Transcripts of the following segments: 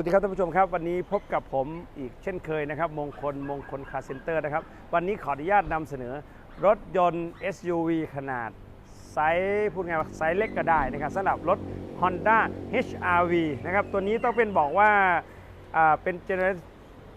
วัสดีครับท่านผู้ชมครับ วันนี้พบกับผมอีกเช่นเคยนะครับ มงคลมงคลคาร์เซ็นเตอร์นะครับ วันนี้ขออนุญาตนำเสนอรถยนต์ SUV ขนาดไซส์พูดไงว่าไซส์เล็กก็ได้นะครับสำหรับรถ Honda HRV นะครับ ตัวนี้ต้องเป็นบอกว่าอ่าเป็นเจเนอเร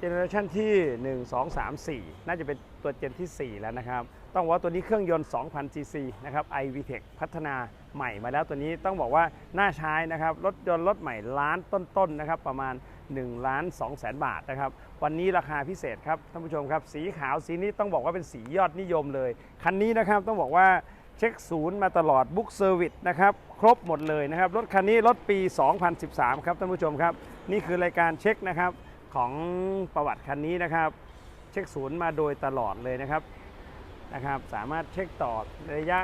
จเนอเรชันที่ 1 2 3 4 น่าจะเป็นตัวเจนที่ 4 แล้วนะครับ ต้องบอกว่าตัวนี้เครื่องยนต์ 2,000 cc นะครับ iVTEC พัฒนาใหม่มาแล้วตัวนี้ต้องบอกว่าน่าใช้นะครับ รถยนต์รถใหม่ล้านต้นๆนะครับ ประมาณ1ล้าน2แสนบาทนะครับ วันนี้ราคาพิเศษครับท่านผู้ชมครับ สีขาวสีนี้ต้องบอกว่าเป็นสียอดนิยมเลย คันนี้นะครับต้องบอกว่าเช็คศูนย์มาตลอดบุ๊กเซอร์วิสนะครับครบหมดเลยนะครับ รถคันนี้รถปี 2013 ครับท่านผู้ชมครับ นี่คือรายการเช็คนะครับ ของประวัติคันนี้นะครับ เช็คศูนย์มาโดยตลอดเลยนะครับนะครับ สามารถเช็คต่อระยะ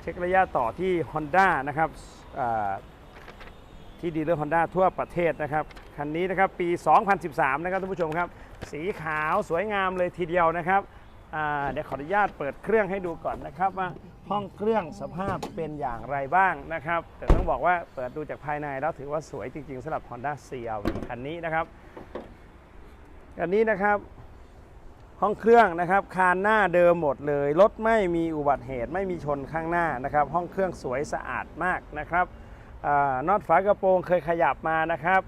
เช็คระยะต่อที่ Honda นะครับที่ดีลเลอร์ฮอนด้าทั่วประเทศนะครับคันนี้นะครับปี 2013 นะครับท่านผู้ชมครับ สีขาวสวยงามเลยทีเดียวนะครับเดี๋ยวขออนุญาตเปิดเครื่องให้ดูก่อนนะครับว่าห้องเครื่องสภาพเป็นอย่างไรบ้างนะครับ แต่ต้องบอกว่าเปิดดูจากภายในแล้วถือว่าสวยจริงๆสำหรับ Honda CRV คันนี้นะครับ คันนี้นะครับห้องเครื่องนะครับคานหน้าเดิมหมดเลยรถไม่มีอุบัติเหตุไม่มีชนข้างหน้านะครับ ห้องเครื่องสวยสะอาดมากนะครับอนอตฝากระโปรงเคยขยับมานะครับ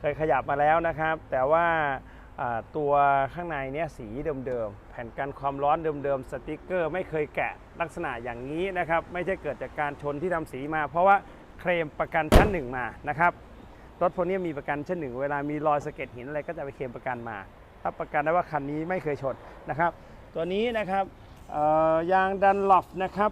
เคยขยับมาแล้วนะครับ แต่ว่าตัวข้างในเนี้ยสีเดิมๆแผ่นกันความร้อนเดิมๆสติกเกอร์ ไม่เคยแกะลักษณะอย่างนี้นะครับ ไม่ใช่เกิดจากการชนที่ทำสีมา เพราะว่าเคลมประกันชั้นหนึ่งมานะครับ รถพวกนี้มีประกันเชั้นหนึ่ง เวลามีรอยสะเก็ดหินอะไรก็จะไปเคลมประกันมา รับประกันได้ว่าคันนี้ไม่เคยชนนะครับ ตัวนี้นะครับยางดันล็อฟนะครับ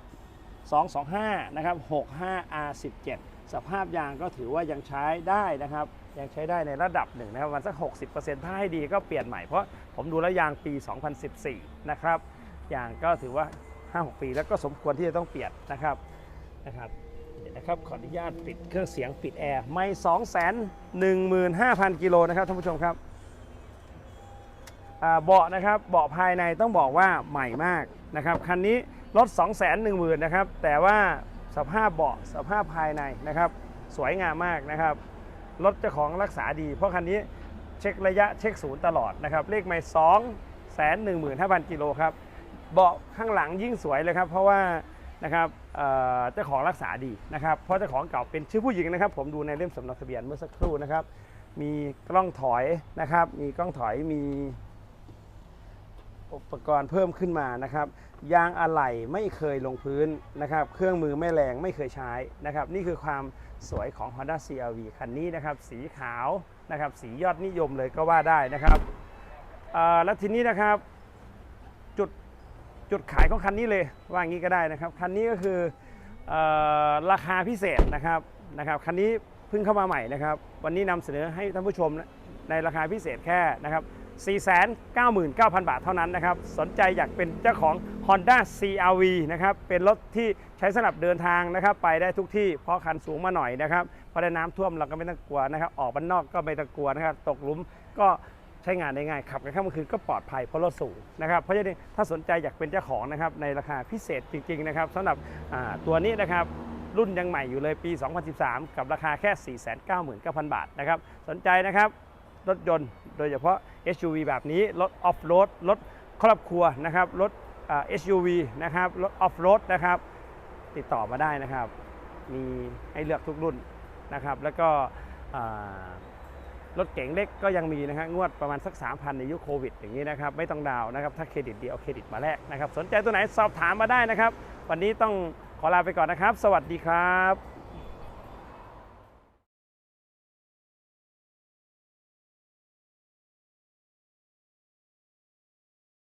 225นะครับ 65R17 สภาพยางก็ถือว่ายังใช้ได้นะครับ ยังใช้ได้ในระดับหนึ่งนะครับวันสัก 60%ถ้าให้ดีก็เปลี่ยนใหม่ เพราะผมดูแล้วยางปี 2014 นะครับ ยางก็ถือว่า 5-6 ปีแล้วก็สมควรที่จะต้องเปลี่ยนนะครับนะครับ นะครับขออนุญาตปิดเครื่องเสียงปิดแอร์ไม่215,000กิโลนะครับท่านผู้ชมครับเบาะนะครับเบาะภายในต้องบอกว่าใหม่มากนะครับคันนี้รถ 2 1 0 0 0 0นะครับแต่ว่าสภาพเบาะสภาพภายในนะครับ สวยงามมากนะครับรถเจ้าของรักษาดี เพราะคันนี้เช็คระยะเช็คศูนย์ตลอดนะครับเลขไม่2 1 5 0 0 0กิโลครับเบาะข้างหลังยิ่งสวยเลยครับ เพราะว่า นะครับเจ้าของรักษาดีนะครับเพราะเจ้าของเก่าเป็นชื่อผู้หญิงนะครับ ผมดูในเล่มสำเนาทะเบียนเมื่อสักครู่นะครับ มีกล้องถอยนะครับ มีกล้องถอยมีอุปกรณ์เพิ่มขึ้นมานะครับยางอะไหล่ไม่เคยลงพื้นนะครับ เครื่องมือไม่แรงไม่เคยใช้นะครับ นี่คือความสวยของ Honda CRV คันนี้นะครับ สีขาวนะครับ สียอดนิยมเลยก็ว่าได้นะครับแล้วทีนี้นะครับ จุดขายของคันนี้เลยว่างี้ก็ได้นะครับคันนี้ก็คือออราคาพิเศษนะครับนะครับคันนี้เพิ่งเข้ามาใหม่นะครับ วันนี้นำเสนอให้ท่านผู้ชมในราคาพิเศษแค่นะครับ 499,000 บาทเท่านั้นนะครับ สนใจอยากเป็นเจ้าของ Honda CRV นะครับ เป็นรถที่ใช้สำหรับเดินทางนะครับ ไปได้ทุกที่ เพราะคันสูงมาหน่อยนะครับ พอได้น้ำท่วมเราก็ไม่ต้องกลัวนะครับ ออกบ้านนอกก็ไม่ต้องกลัวนะครับ ตกหลุมก็ ใช้งานได้ง่ายขับกันข้ามคืนก็ปลอดภัยเพราะรถสูงนะครับเพราะฉะนั้นถ้าสนใจอยากเป็นเจ้าของนะครับในราคาพิเศษจริงๆนะครับสำหรับตัวนี้นะครับรุ่นยังใหม่อยู่เลยปี 2013 กับราคาแค่ 499,000 บาทนะครับสนใจนะครับรถยนต์โดยเฉพาะ SUV แบบนี้รถออฟโรดรถครอบครัวนะครับรถ SUV นะครับรถออฟโรดนะครับติดต่อมาได้นะครับ มีให้เลือกทุกรุ่นนะครับ แล้วก็ รถเก๋งเล็กก็ยังมีนะฮะงวดประมาณสัก 3,000 ในยุคโควิดอย่างนี้นะครับไม่ต้องดาวน์นะครับถ้าเครดิตดีเอาเครดิตมาแลกนะครับสนใจตัวไหนสอบถามมาได้นะครับ วันนี้ต้องขอลาไปก่อนนะครับ สวัสดีครับ